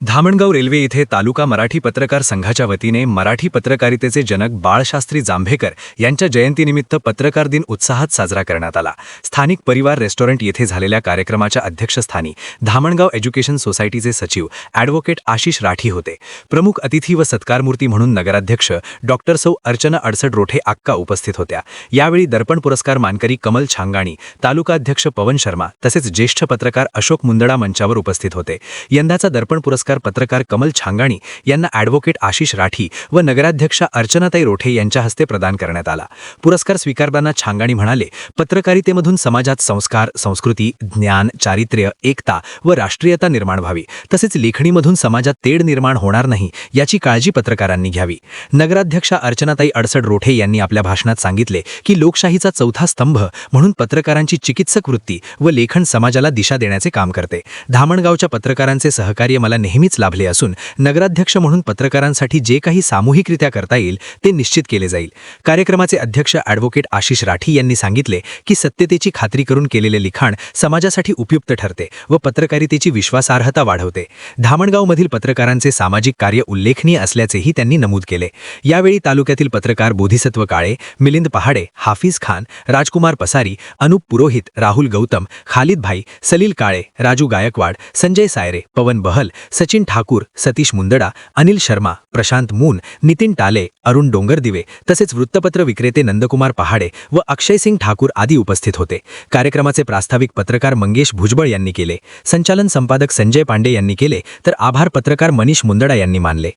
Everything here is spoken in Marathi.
धामणगाव रेल्वे येथे तालुका मराठी पत्रकार संघाच्या वतीने मराठी पत्रकारितेचे जनक बाळशास्त्री जांभेकर यांच्या जयंतीनिमित्त पत्रकार दिन उत्साहात साजरा करण्यात आला. स्थानिक परिवार रेस्टॉरंट येथे झालेल्या कार्यक्रमाच्या अध्यक्षस्थानी धामणगाव एज्युकेशन सोसायटीचे सचिव ॲडव्होकेट आशिष राठी होते. प्रमुख अतिथी व सत्कारमूर्ती म्हणून नगराध्यक्ष डॉक्टर सौ अर्चना अडसड रोठे आक्का उपस्थित होत्या. यावेळी दर्पण पुरस्कार मानकरी कमल छांगाणी तालुकाध्यक्ष पवन शर्मा तसेच ज्येष्ठ पत्रकार अशोक मुंदडा मंचावर उपस्थित होते. यंदाचा दर्पण पुरस्कार पत्रकार कमल छांगाणी यांना ॲडव्होकेट आशिष राठी व नगराध्यक्षा अर्चनाताई रोठे यांच्या हस्ते प्रदान करण्यात आला. पुरस्कार स्वीकारताना छांगाणी म्हणाले पत्रकारितेमधून समाजात संस्कार संस्कृती ज्ञान चारित्र्य एकता व राष्ट्रीयता निर्माण व्हावी. तसेच लेखणीमधून समाजात तेढ निर्माण होणार नाही याची काळजी पत्रकारांनी घ्यावी. नगराध्यक्षा अर्चनाताई अडसड रोठे यांनी आपल्या भाषणात सांगितले की लोकशाहीचा चौथा स्तंभ म्हणून पत्रकारांची चिकित्सक वृत्ती व लेखन समाजाला दिशा देण्याचे काम करते. धामणगावच्या पत्रकारांचे सहकार्य मला नेहमी नेहमीच लाभले असून नगराध्यक्ष म्हणून पत्रकारांसाठी जे काही सामूहिकरित्या करता येईल ते निश्चित केले जाईल. कार्यक्रमाचे अध्यक्ष ॲडव्होकेट आशिष राठी यांनी सांगितले की सत्यतेची खात्री करून केलेले लिखाण समाजासाठी उपयुक्त ठरते व पत्रकारितेची विश्वासार्हता वाढवते. धामणगावमधील पत्रकारांचे सामाजिक कार्य उल्लेखनीय असल्याचेही त्यांनी नमूद केले. यावेळी तालुक्यातील पत्रकार बोधिसत्व काळे मिलिंद पहाडे हाफिज खान राजकुमार पसारी अनुप पुरोहित राहुल गौतम खालिद भाई सलील काळे राजू गायकवाड संजय सायरे पवन बहल सचिन ठाकूर सतीश मुंदडा अनिल शर्मा प्रशांत मून नितीन टाले अरुण डोंगरदिवे तसेच वृत्तपत्र विक्रेते नंदकुमार पहाडे व अक्षय सिंग ठाकूर आदी उपस्थित होते. कार्यक्रमाचे प्रास्ताविक पत्रकार मंगेश भुजबळ यांनी केले. संचालन संपादक संजय पांडे यांनी केले. तर आभार पत्रकार मनीष मुंदडा यांनी मानले.